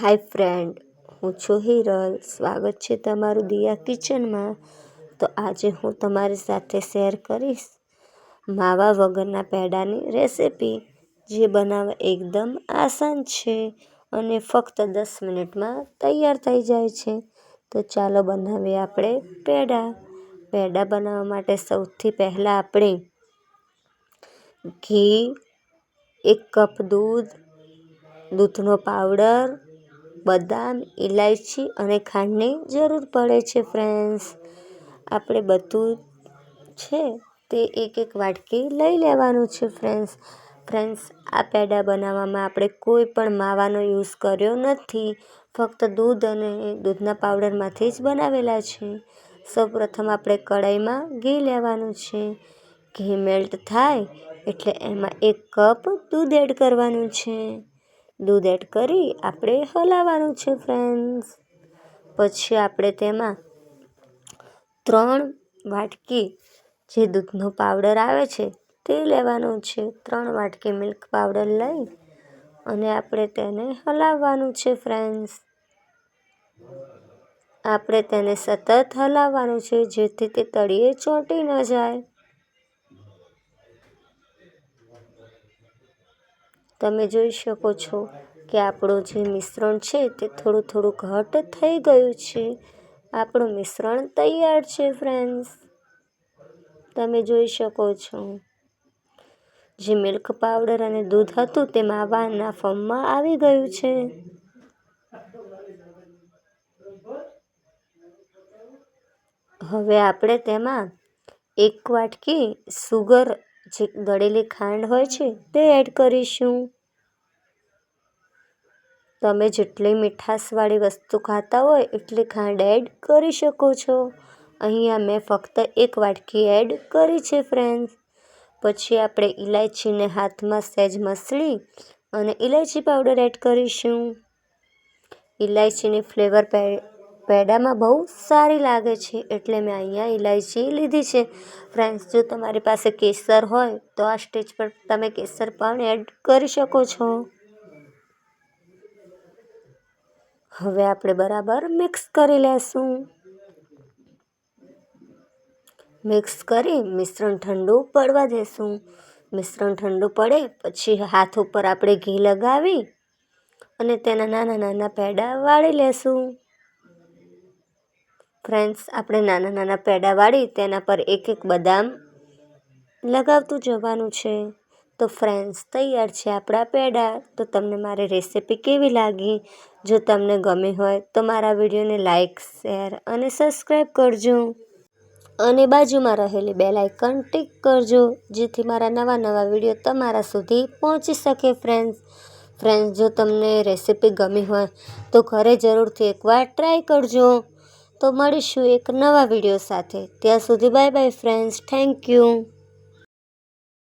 હાય friend, હું છું હિરલ. સ્વાગત છે તમારું દિયા કિચનમાં. તો આજે હું તમારી સાથે શેર કરીશ માવા વગરના પેડાની રેસિપી, જે બનાવવા એકદમ આસાન છે અને ફક્ત દસ મિનિટમાં તૈયાર થઈ જાય છે. તો ચાલો બનાવીએ આપણે પેડા. પેડા બનાવવા માટે સૌથી પહેલાં આપણે ઘી, એક કપ દૂધ, દૂધનો પાવડર બદામ, ઈલાયચી અને ખાંડની જરૂર પડે છે ફ્રેન્ડ્સ આપણે બધું છે તે એક એક વાટકી લઈ લેવાનું છે ફ્રેન્ડ્સ ફ્રેન્ડ્સ આ પેડા બનાવવામાં આપણે કોઈ પણ માવાનો યુઝ કર્યો નથી. ફક્ત દૂધ અને દૂધના પાવડરમાંથી જ બનાવેલા છે. સૌપ્રથમ આપણે કઢાઈમાં ઘી લેવાનું છે. ઘી મેલ્ટ થાય એટલે એમાં એક કપ દૂધ એડ કરવાનું છે. દૂધ એડ કરી આપણે હલાવવાનું છે ફ્રેન્ડ્સ પછી આપણે તેમાં ત્રણ વાટકી જે દૂધનો પાવડર આવે છે, તે લેવાનો છે. ત્રણ વાટકી મિલ્ક પાવડર લઈ અને આપણે તેને હલાવવાનું છે ફ્રેન્ડ્સ આપણે તેને સતત હલાવવાનું છે, જેથી તે તળિયે ચોંટી ન જાય. તમે જોઈ શકો છો કે આપણું જે મિશ્રણ છે તે થોડું થોડું ઘટ થઈ ગયું છે. આપણું મિશ્રણ તૈયાર છે ફ્રેન્ડ્સ તમે જોઈ શકો છો. જે મિલ્ક પાવડર અને દૂધ હતું તે માવાના ફોર્મમાં આવી ગયું છે. હવે આપણે તેમાં એક વાટકી સુગર જે દળેલી ખાંડ હોય છે, તે એડ કરીશું. તમે જેટલી મીઠાશવાળી વસ્તુ ખાતા હોય, એટલી ખાંડ એડ કરી શકો છો. અહીંયા મેં ફક્ત એક વાટકી એડ કરી છે ફ્રેન્ડ્સ પછી આપણે ઇલાયચીને હાથમાં સહેજ મસળી અને ઇલાયચી પાવડર એડ કરીશું. ઇલાયચીની ફ્લેવર પેડામાં બહુ સારી લાગે છે એટલે મેં અહીંયા ઇલાયચી લીધી છે. ફ્રેન્ડ્સ, જો તમારી પાસે કેસર હોય, તો આ સ્ટેજ પર તમે કેસર પણ એડ કરી શકો છો. હવે આપણે બરાબર મિક્સ કરી લેશું. મિક્સ કરી મિશ્રણ ઠંડુ પડવા દેશું. મિશ્રણ ઠંડુ પડે, પછી હાથ ઉપર આપણે ઘી લગાવી અને તેના નાના નાના પેડા વાળી લેશું. ફ્રેન્ડ્સ આપણે નાના નાના પેડા વાળી, તેના પર એક એક બદામ લગાવતું જવાનું છે. તો ફ્રેન્ડ્સ તૈયાર છે આપણા પેડા. તો તમને મારી રેસિપી કેવી લાગી? જો તમને ગમી હોય, તો મારા વિડીયોને લાઇક શેર અને સબસ્ક્રાઈબ કરજો. અને બાજુમાં રહેલી બે લાઇકન ટિક કરજો, જેથી મારા નવા નવા વીડિયો તમારા સુધી પહોંચી શકે ફ્રેન્ડ્સ ફ્રેન્ડ્સ જો તમને રેસિપી ગમી હોય, તો ઘરે જરૂરથી એકવાર ટ્રાય કરજો. તો મળીશું એક નવા વીડિયો સાથે. ત્યાં સુધી bye bye friends thank you